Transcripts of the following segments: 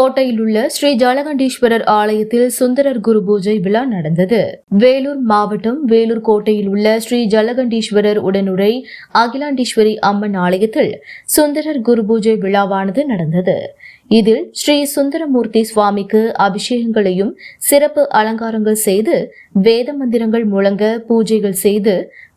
கோட்டையில் உள்ள ஸ்ரீ ஜலகண்டீஸ்வரர் ஆலயத்தில் சுந்தரர் குரு பூஜை விழா நடந்தது. வேலூர் மாவட்டம் வேலூர் கோட்டையில் உள்ள ஸ்ரீ ஜலகண்டீஸ்வரர் உடனுரை அகிலாண்டீஸ்வரி அம்மன் ஆலயத்தில் சுந்தரர் குரு பூஜை விழாவானது நடந்தது. இதில் ஸ்ரீ சுந்தரமூர்த்தி சுவாமிக்கு அபிஷேகங்களையும் சிறப்பு அலங்காரங்கள் செய்து வேத மந்திரங்கள் முழங்க பூஜைகள் செய்து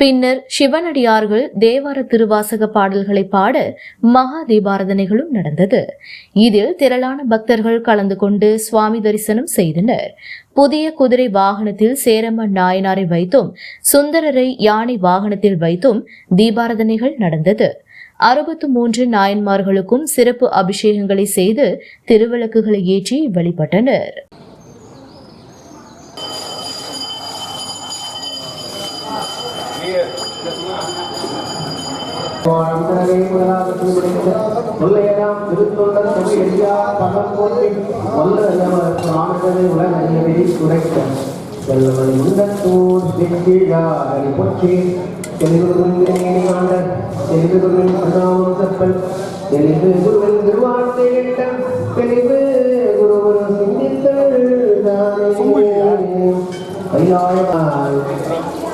பின்னர் சிவனடியார்கள் தேவார திருவாசக பாடல்களை பாட மகா தீபாரதனைகளும் நடந்தது. இதில் திரளான பக்தர்கள் கலந்து கொண்டு சுவாமி தரிசனம் செய்தனர். புதிய குதிரை வாகனத்தில் சேரம்மன் நாயனாரை வைத்தும் சுந்தரரை யானை வாகனத்தில் வைத்தும் தீபாரதனைகள் நடந்தது. அறுபத்து மூன்று நாயன்மார்களுக்கும் சிறப்பு அபிஷேகங்களை செய்து திருவிளக்குகளை ஏற்றி வழிபட்டனர். அந்தரவே முதலாக திருவிடைந்த தொல்லையெல்லாம் திருத்தொண்டர் தமிழ் எளியா பகம் போற்றி வல்லவர் ஆனந்தரை உலகறியவே குறைக்க செல்லவன் முண்டத்தூர் செட்டிழாரி போற்றி தெளிவு குருவின் ஆண்ட தெளிவு குருவின் பிரணாமம் செப்பல் தெளிவு குருவின் திருவாழ்த்தை எட்டம் தெளிவு குருவர் சிந்தித்தல் கையாயமால் பலகான்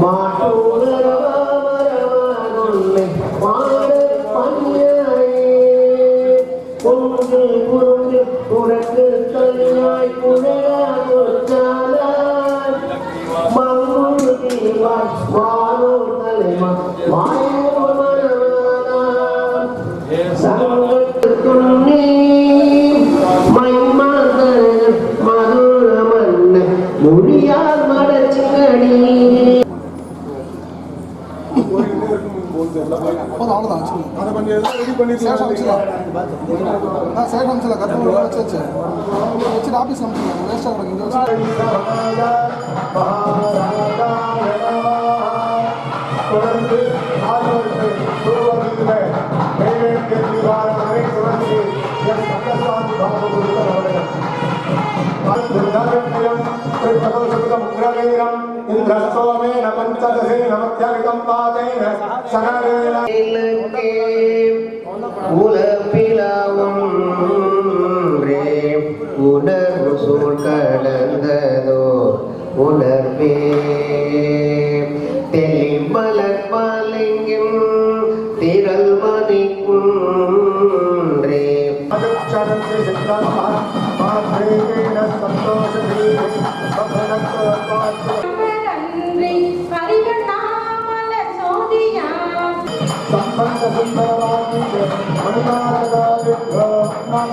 மாற்றூர் மாற்றூர் உனக்கு மங்குரு தீவாய் தலைமா போதும் அவ்வளோதான் வச்சுக்கலாம் அதை பண்ணி ரெடி அமிச்சிடலாம் அமிச்சிடலாம் வச்சு வச்சு வச்சுட்டு ஆஃபீஸ் அமிச்சிடலாம் வேஸ்ட்டாக தொடர்ந்து தொடர்ந்து அவர்கள் இந்திரஸ்தோமேன பஞ்சதசேன மத்தியமிதம் பாதேன சகரேன உலப்பிலாவொன்றே உணர்வு சூழ் கடந்ததோ உணர்வே தெளிமலர் பாலிங்கும் திரள் மணிக்குன்றே அகச்சரந்தி சித்தம மாத்ரேன ಸಂಬಂಧಸುಂದರವಾಗಿದೆ ಅನುಮಾನದ ವಿಭ್ರಮಣ